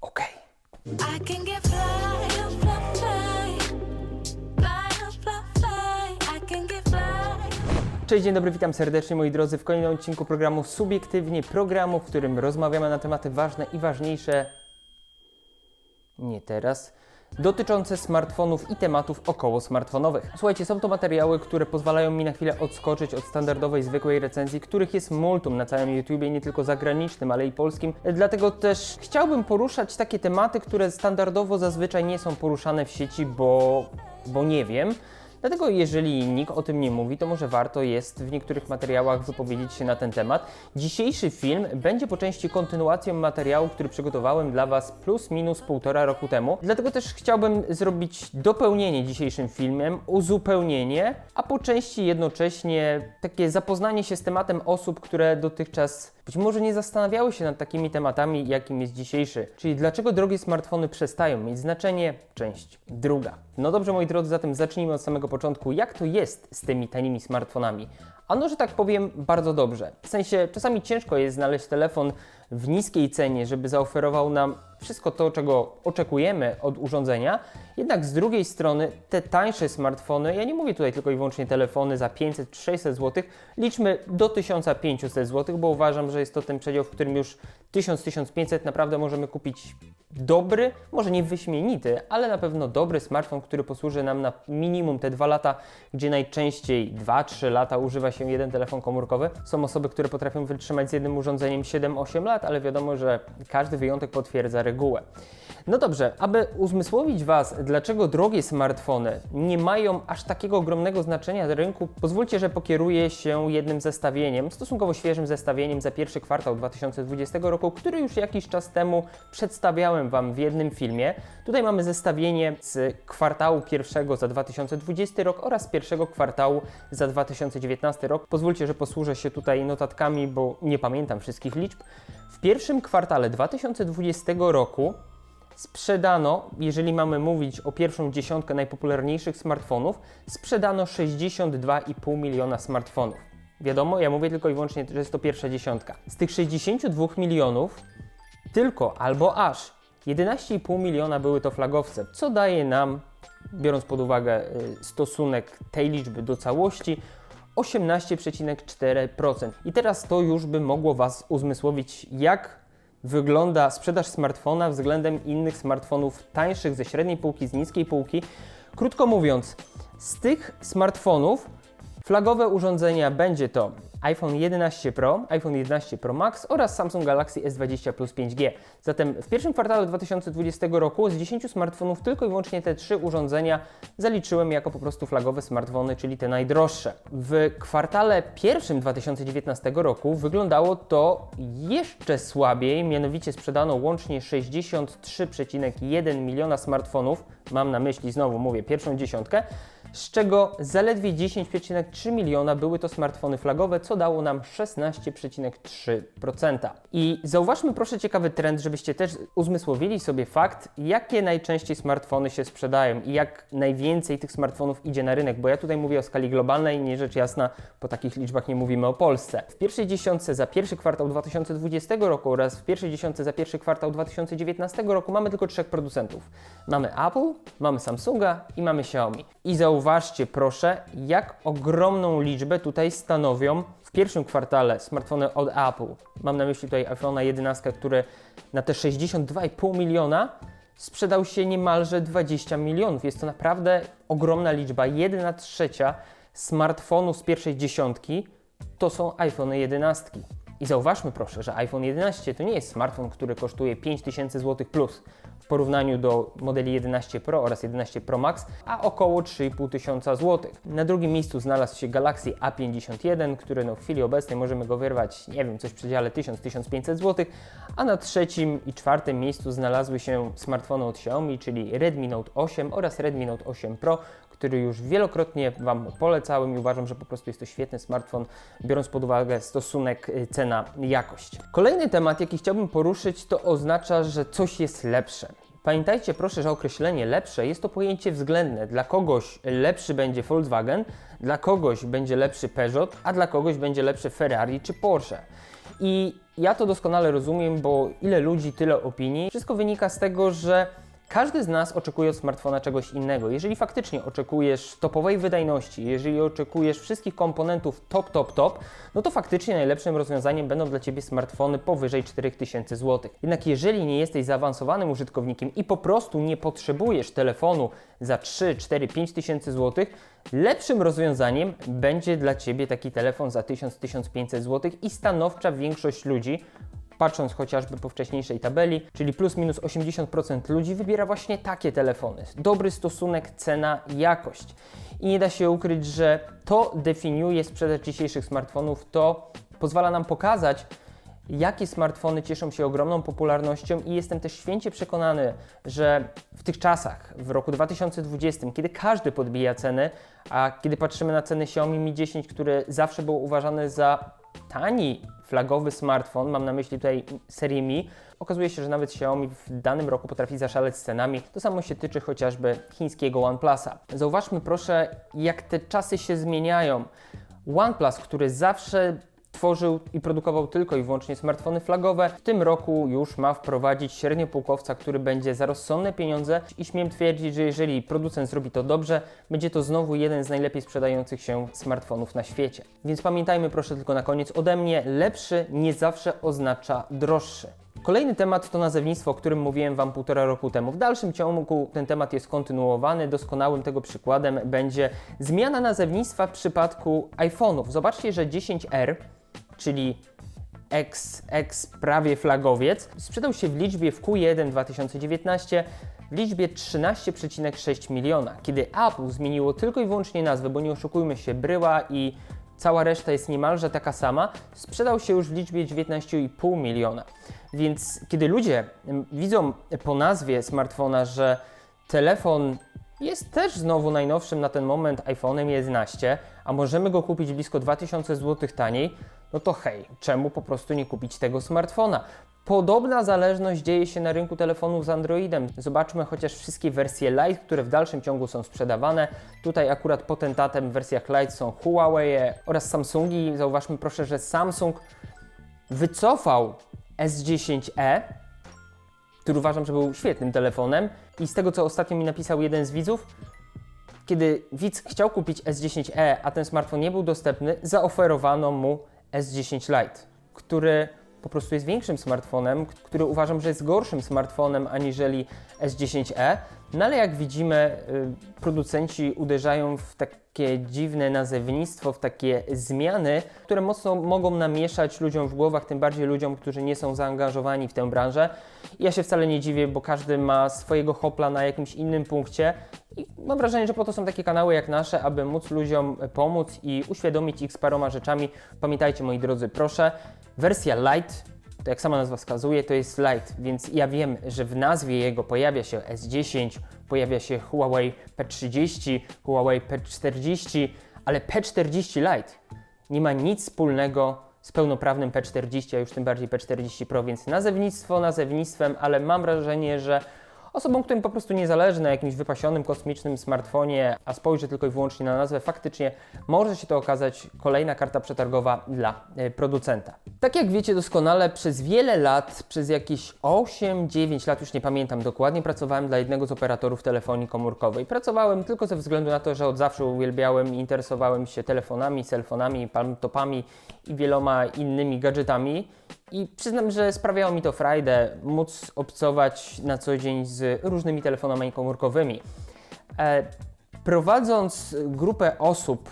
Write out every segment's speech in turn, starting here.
Okej. Cześć, dzień dobry, witam serdecznie moi drodzy w kolejnym odcinku programu Subiektywnie, programu, w którym rozmawiamy na tematy ważne i ważniejsze. Nie teraz, dotyczące smartfonów i tematów około smartfonowych. Słuchajcie, są to materiały, które pozwalają mi na chwilę odskoczyć od standardowej, zwykłej recenzji, których jest multum na całym YouTubie, nie tylko zagranicznym, ale i polskim. Dlatego też chciałbym poruszać takie tematy, które standardowo zazwyczaj nie są poruszane w sieci, bo, bo nie wiem. Dlatego jeżeli nikt o tym nie mówi, to może warto jest w niektórych materiałach wypowiedzieć się na ten temat. Dzisiejszy film będzie po części kontynuacją materiału, który przygotowałem dla Was plus minus półtora roku temu. Dlatego też chciałbym zrobić dopełnienie dzisiejszym filmem, uzupełnienie, a po części jednocześnie takie zapoznanie się z tematem osób, które dotychczas być może nie zastanawiały się nad takimi tematami, jakim jest dzisiejszy. Czyli dlaczego drogie smartfony przestają mieć znaczenie? Część druga. No dobrze, moi drodzy, zatem zacznijmy od samego początku. Jak to jest z tymi tanimi smartfonami? Ano, że tak powiem, bardzo dobrze. W sensie, czasami ciężko jest znaleźć telefon w niskiej cenie, żeby zaoferował nam wszystko to, czego oczekujemy od urządzenia. Jednak z drugiej strony, te tańsze smartfony, ja nie mówię tutaj tylko i wyłącznie telefony za 500-600 zł, liczmy do 1500 zł, bo uważam, że jest to ten przedział, w którym już 1000-1500 naprawdę możemy kupić dobry, może nie wyśmienity, ale na pewno dobry smartfon, który posłuży nam na minimum te dwa lata, gdzie najczęściej 2-3 lata używa się jeden telefon komórkowy. Są osoby, które potrafią wytrzymać z jednym urządzeniem 7-8 lat, ale wiadomo, że każdy wyjątek potwierdza regułę. No dobrze, aby uzmysłowić Was, dlaczego drogie smartfony nie mają aż takiego ogromnego znaczenia na rynku, pozwólcie, że pokieruję się jednym zestawieniem, stosunkowo świeżym zestawieniem za pierwszy kwartał 2020 roku, który już jakiś czas temu przedstawiałem Wam w jednym filmie. Tutaj mamy zestawienie z kwartału pierwszego za 2020 rok oraz pierwszego kwartału za 2019 rok. Pozwólcie, że posłużę się tutaj notatkami, bo nie pamiętam wszystkich liczb. W pierwszym kwartale 2020 roku sprzedano, jeżeli mamy mówić o pierwszą dziesiątkę najpopularniejszych smartfonów, sprzedano 62,5 miliona smartfonów. Wiadomo, ja mówię tylko i wyłącznie, że jest to pierwsza dziesiątka. Z tych 62 milionów tylko albo aż 11,5 miliona były to flagowce, co daje nam, biorąc pod uwagę y, stosunek tej liczby do całości, 18,4%. I teraz to już by mogło Was uzmysłowić, jak wygląda sprzedaż smartfona względem innych smartfonów tańszych ze średniej półki, z niskiej półki. Krótko mówiąc, z tych smartfonów flagowe urządzenia będzie to iPhone 11 Pro, iPhone 11 Pro Max oraz Samsung Galaxy S20 Plus 5G. Zatem w pierwszym kwartale 2020 roku z 10 smartfonów tylko i wyłącznie te trzy urządzenia zaliczyłem jako po prostu flagowe smartfony, czyli te najdroższe. W kwartale pierwszym 2019 roku wyglądało to jeszcze słabiej, mianowicie sprzedano łącznie 63,1 miliona smartfonów, mam na myśli znowu mówię pierwszą dziesiątkę, z czego zaledwie 10,3 miliona były to smartfony flagowe, co dało nam 16,3%. I zauważmy proszę ciekawy trend, żebyście też uzmysłowili sobie fakt, jakie najczęściej smartfony się sprzedają i jak najwięcej tych smartfonów idzie na rynek, bo ja tutaj mówię o skali globalnej, nie rzecz jasna, po takich liczbach nie mówimy o Polsce. W pierwszej dziesiątce za pierwszy kwartał 2020 roku oraz w pierwszej dziesiątce za pierwszy kwartał 2019 roku mamy tylko trzech producentów. Mamy Apple, mamy Samsunga i mamy Xiaomi. I zauważcie proszę, jak ogromną liczbę tutaj stanowią w pierwszym kwartale smartfony od Apple. Mam na myśli tutaj iPhone'a 11, który na te 62,5 miliona sprzedał się niemalże 20 milionów. Jest to naprawdę ogromna liczba. 1 trzecia smartfonu z pierwszej dziesiątki to są iPhone 11. I zauważmy proszę, że iPhone 11 to nie jest smartfon, który kosztuje 5000 zł plus w porównaniu do modeli 11 Pro oraz 11 Pro Max, a około 3,5 tysiąca złotych. Na drugim miejscu znalazł się Galaxy A51, który no w chwili obecnej możemy go wyrwać, nie wiem, coś w przedziale 1000-1500 zł, a na trzecim i czwartym miejscu znalazły się smartfony od Xiaomi, czyli Redmi Note 8 oraz Redmi Note 8 Pro, który już wielokrotnie Wam polecałem i uważam, że po prostu jest to świetny smartfon, biorąc pod uwagę stosunek y, cena-jakość. Kolejny temat, jaki chciałbym poruszyć, to oznacza, że coś jest lepsze. Pamiętajcie proszę, że określenie lepsze jest to pojęcie względne. Dla kogoś lepszy będzie Volkswagen, dla kogoś będzie lepszy Peugeot, a dla kogoś będzie lepszy Ferrari czy Porsche. I ja to doskonale rozumiem, bo ile ludzi, tyle opinii. Wszystko wynika z tego, że każdy z nas oczekuje od smartfona czegoś innego. Jeżeli faktycznie oczekujesz topowej wydajności, jeżeli oczekujesz wszystkich komponentów top, top, top, no to faktycznie najlepszym rozwiązaniem będą dla Ciebie smartfony powyżej 4000 zł. Jednak jeżeli nie jesteś zaawansowanym użytkownikiem i po prostu nie potrzebujesz telefonu za 3, 4, 5 tysięcy lepszym rozwiązaniem będzie dla Ciebie taki telefon za 1000-1500 zł i stanowcza większość ludzi patrząc chociażby po wcześniejszej tabeli, czyli plus minus 80% ludzi wybiera właśnie takie telefony. Dobry stosunek cena-jakość. I nie da się ukryć, że to definiuje sprzedaż dzisiejszych smartfonów, to pozwala nam pokazać, jakie smartfony cieszą się ogromną popularnością i jestem też święcie przekonany, że w tych czasach, w roku 2020, kiedy każdy podbija ceny, a kiedy patrzymy na ceny Xiaomi Mi 10, które zawsze było uważane za tani flagowy smartfon, mam na myśli tutaj serię Mi, okazuje się, że nawet Xiaomi w danym roku potrafi zaszaleć z cenami. To samo się tyczy chociażby chińskiego OnePlusa. Zauważmy proszę, jak te czasy się zmieniają. OnePlus, który zawsze tworzył i produkował tylko i wyłącznie smartfony flagowe. W tym roku już ma wprowadzić średniopółkowca, który będzie za rozsądne pieniądze i śmiem twierdzić, że jeżeli producent zrobi to dobrze, będzie to znowu jeden z najlepiej sprzedających się smartfonów na świecie. Więc pamiętajmy proszę tylko na koniec ode mnie, lepszy nie zawsze oznacza droższy. Kolejny temat to nazewnictwo, o którym mówiłem Wam półtora roku temu. W dalszym ciągu ten temat jest kontynuowany. Doskonałym tego przykładem będzie zmiana nazewnictwa w przypadku iPhone'ów. Zobaczcie, że 10R, czyli X, X prawie flagowiec, sprzedał się w liczbie w Q1 2019 w liczbie 13,6 miliona. Kiedy Apple zmieniło tylko i wyłącznie nazwę, bo nie oszukujmy się, bryła i cała reszta jest niemalże taka sama, sprzedał się już w liczbie 19,5 miliona. Więc kiedy ludzie mm, widzą po nazwie smartfona, że telefon jest też znowu najnowszym na ten moment iPhone'em 11, a możemy go kupić blisko 2000 zł taniej, no to hej, czemu po prostu nie kupić tego smartfona? Podobna zależność dzieje się na rynku telefonów z Androidem. Zobaczmy chociaż wszystkie wersje Lite, które w dalszym ciągu są sprzedawane. Tutaj akurat potentatem w wersjach Lite są Huawei oraz Samsungi. Zauważmy proszę, że Samsung wycofał S10e, który uważam, że był świetnym telefonem. I z tego, co ostatnio mi napisał jeden z widzów, kiedy widz chciał kupić S10e, a ten smartfon nie był dostępny, zaoferowano mu S10 Lite, który po prostu jest większym smartfonem, który uważam, że jest gorszym smartfonem aniżeli S10e. No ale jak widzimy, y, producenci uderzają w takie dziwne nazewnictwo, w takie zmiany, które mocno mogą namieszać ludziom w głowach, tym bardziej ludziom, którzy nie są zaangażowani w tę branżę. I ja się wcale nie dziwię, bo każdy ma swojego hopla na jakimś innym punkcie i mam wrażenie, że po to są takie kanały jak nasze, aby móc ludziom pomóc i uświadomić ich z paroma rzeczami. Pamiętajcie, moi drodzy, proszę, wersja Lite, to jak sama nazwa wskazuje, to jest Lite, więc ja wiem, że w nazwie jego pojawia się S10, pojawia się Huawei P30, Huawei P40, ale P40 Lite nie ma nic wspólnego z pełnoprawnym P40, a już tym bardziej P40 Pro, więc nazewnictwo nazewnictwem, ale mam wrażenie, że osobom, którym po prostu nie zależy na jakimś wypasionym kosmicznym smartfonie, a spojrzy tylko i wyłącznie na nazwę, faktycznie może się to okazać kolejna karta przetargowa dla e, producenta. Tak jak wiecie doskonale, przez wiele lat, przez jakieś 8-9 lat, już nie pamiętam dokładnie, pracowałem dla jednego z operatorów telefonii komórkowej. Pracowałem tylko ze względu na to, że od zawsze uwielbiałem i interesowałem się telefonami, cellfonami, palmtopami i wieloma innymi gadżetami. I przyznam, że sprawiało mi to frajdę móc obcować na co dzień z różnymi telefonami komórkowymi. E, prowadząc grupę osób,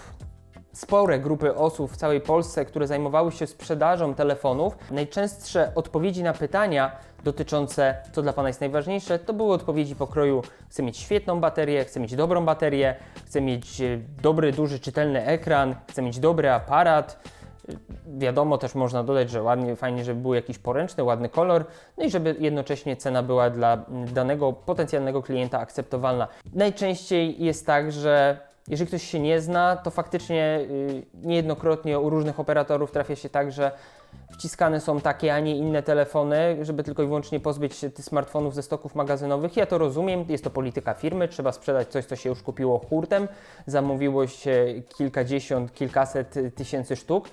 spore grupy osób w całej Polsce, które zajmowały się sprzedażą telefonów, najczęstsze odpowiedzi na pytania dotyczące, co dla Pana jest najważniejsze, to były odpowiedzi pokroju chcę mieć świetną baterię, chcę mieć dobrą baterię, chcę mieć e, dobry, duży, czytelny ekran, chcę mieć dobry aparat, Wiadomo, też można dodać, że ładnie, fajnie, żeby był jakiś poręczny, ładny kolor, no i żeby jednocześnie cena była dla danego potencjalnego klienta akceptowalna. Najczęściej jest tak, że jeżeli ktoś się nie zna, to faktycznie y, niejednokrotnie u różnych operatorów trafia się tak, że wciskane są takie, a nie inne telefony, żeby tylko i wyłącznie pozbyć się tych smartfonów ze stoków magazynowych. Ja to rozumiem, jest to polityka firmy, trzeba sprzedać coś, co się już kupiło hurtem, zamówiło się kilkadziesiąt, kilkaset tysięcy sztuk.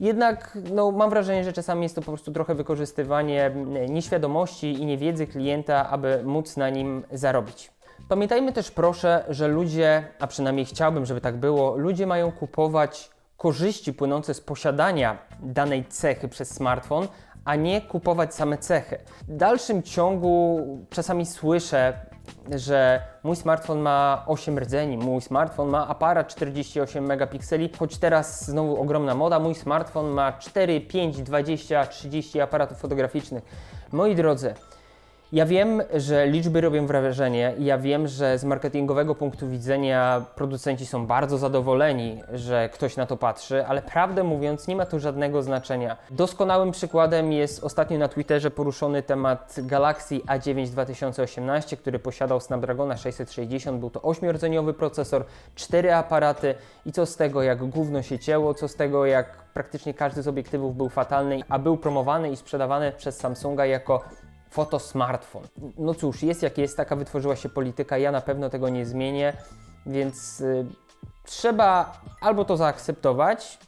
Jednak no, mam wrażenie, że czasami jest to po prostu trochę wykorzystywanie nieświadomości i niewiedzy klienta, aby móc na nim zarobić. Pamiętajmy też proszę, że ludzie, a przynajmniej chciałbym, żeby tak było, ludzie mają kupować korzyści płynące z posiadania danej cechy przez smartfon, a nie kupować same cechy. W dalszym ciągu czasami słyszę, że mój smartfon ma 8 rdzeni, mój smartfon ma aparat 48 megapikseli, choć teraz znowu ogromna moda, mój smartfon ma 4, 5, 20, 30 aparatów fotograficznych. Moi drodzy, ja wiem, że liczby robią wrażenie. Ja wiem, że z marketingowego punktu widzenia producenci są bardzo zadowoleni, że ktoś na to patrzy, ale prawdę mówiąc, nie ma tu żadnego znaczenia. Doskonałym przykładem jest ostatnio na Twitterze poruszony temat Galaxy A9 2018, który posiadał Snapdragona 660. Był to 8-rdzeniowy procesor, 4 aparaty i co z tego, jak gówno się cięło, co z tego, jak praktycznie każdy z obiektywów był fatalny, a był promowany i sprzedawany przez Samsunga jako fotosmartfon. No cóż, jest jak jest, taka wytworzyła się polityka, ja na pewno tego nie zmienię, więc y, trzeba albo to zaakceptować,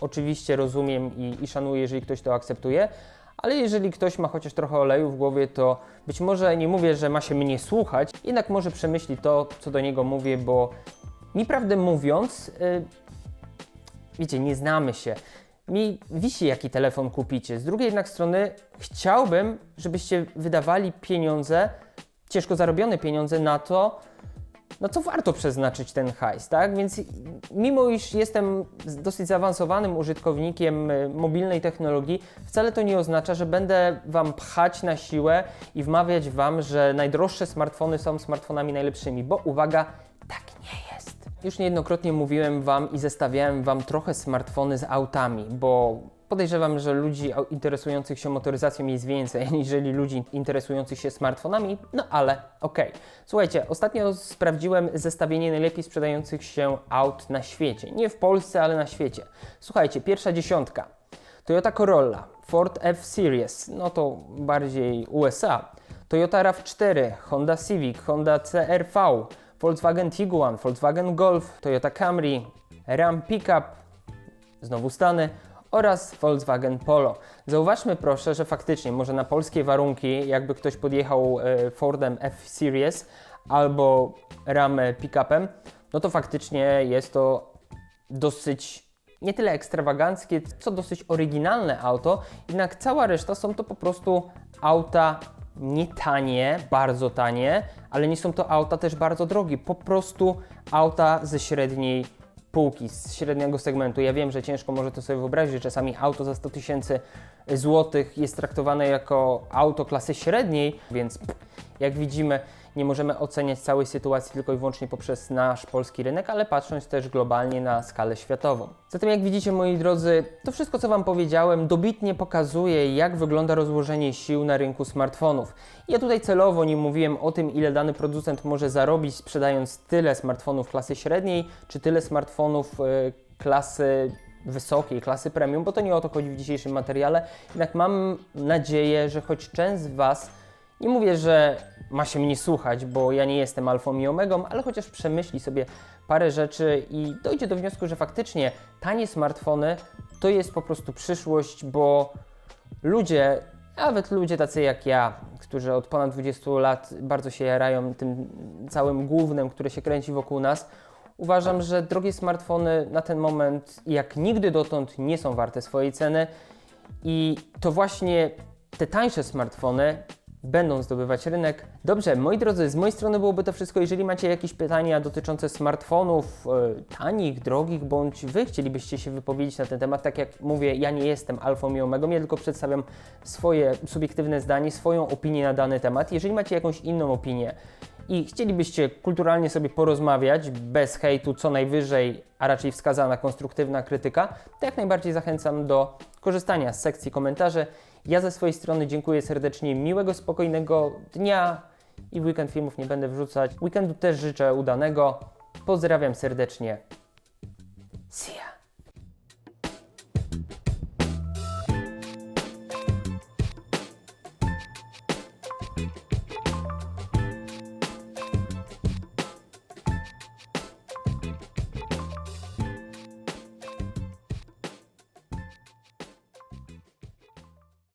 oczywiście rozumiem i, i szanuję, jeżeli ktoś to akceptuje, ale jeżeli ktoś ma chociaż trochę oleju w głowie, to być może nie mówię, że ma się mnie słuchać, jednak może przemyśli to, co do niego mówię, bo mi prawdę mówiąc, y, wiecie, nie znamy się. Mi wisi, jaki telefon kupicie. Z drugiej jednak strony chciałbym, żebyście wydawali pieniądze, ciężko zarobione pieniądze na to, no co warto przeznaczyć ten hajs, tak? Więc mimo iż jestem dosyć zaawansowanym użytkownikiem y, mobilnej technologii, wcale to nie oznacza, że będę Wam pchać na siłę i wmawiać Wam, że najdroższe smartfony są smartfonami najlepszymi, bo uwaga, tak nie jest. Już niejednokrotnie mówiłem Wam i zestawiałem Wam trochę smartfony z autami, bo podejrzewam, że ludzi interesujących się motoryzacją jest więcej, aniżeli ludzi interesujących się smartfonami, no ale okej. Słuchajcie, ostatnio sprawdziłem zestawienie najlepiej sprzedających się aut na świecie. Nie w Polsce, ale na świecie. Słuchajcie, pierwsza dziesiątka. Toyota Corolla, Ford F-Series, no to bardziej USA. Toyota RAV4, Honda Civic, Honda CR-V, Volkswagen Tiguan, Volkswagen Golf, Toyota Camry, Ram Pickup, znowu Stany oraz Volkswagen Polo. Zauważmy proszę, że faktycznie może na polskie warunki, jakby ktoś podjechał e, Fordem F-Series albo Ram Pickupem, no to faktycznie jest to dosyć nie tyle ekstrawaganckie, co dosyć oryginalne auto, jednak cała reszta są to po prostu auta nie tanie, bardzo tanie, ale nie są to auta też bardzo drogie, po prostu auta ze średniej półki, z średniego segmentu. Ja wiem, że ciężko może to sobie wyobrazić, że czasami auto za 100 tysięcy złotych jest traktowane jako auto klasy średniej, więc jak widzimy, nie możemy oceniać całej sytuacji tylko i wyłącznie poprzez nasz polski rynek, ale patrząc też globalnie na skalę światową. Zatem jak widzicie, moi drodzy, to wszystko, co Wam powiedziałem, dobitnie pokazuje, jak wygląda rozłożenie sił na rynku smartfonów. Ja tutaj celowo nie mówiłem o tym, ile dany producent może zarobić, sprzedając tyle smartfonów klasy średniej, czy tyle smartfonów e, klasy wysokiej, klasy premium, bo to nie o to chodzi w dzisiejszym materiale. Jednak mam nadzieję, że choć część z Was nie mówię, że ma się mnie słuchać, bo ja nie jestem alfą i omegą, ale chociaż przemyśli sobie parę rzeczy i dojdzie do wniosku, że faktycznie tanie smartfony to jest po prostu przyszłość, bo ludzie, nawet ludzie tacy jak ja, którzy od ponad 20 lat bardzo się jarają tym całym głównym, które się kręci wokół nas, uważam, że drogie smartfony na ten moment jak nigdy dotąd nie są warte swojej ceny. I to właśnie te tańsze smartfony będą zdobywać rynek. Dobrze, moi drodzy, z mojej strony byłoby to wszystko. Jeżeli macie jakieś pytania dotyczące smartfonów e, tanich, drogich, bądź wy chcielibyście się wypowiedzieć na ten temat, tak jak mówię, ja nie jestem alfą i omegą, ja tylko przedstawiam swoje subiektywne zdanie, swoją opinię na dany temat. Jeżeli macie jakąś inną opinię i chcielibyście kulturalnie sobie porozmawiać, bez hejtu, co najwyżej, a raczej wskazana konstruktywna krytyka, to jak najbardziej zachęcam do korzystania z sekcji komentarzy. Ja ze swojej strony dziękuję serdecznie, miłego, spokojnego dnia i w weekend filmów nie będę wrzucać. Weekendu też życzę udanego. Pozdrawiam serdecznie.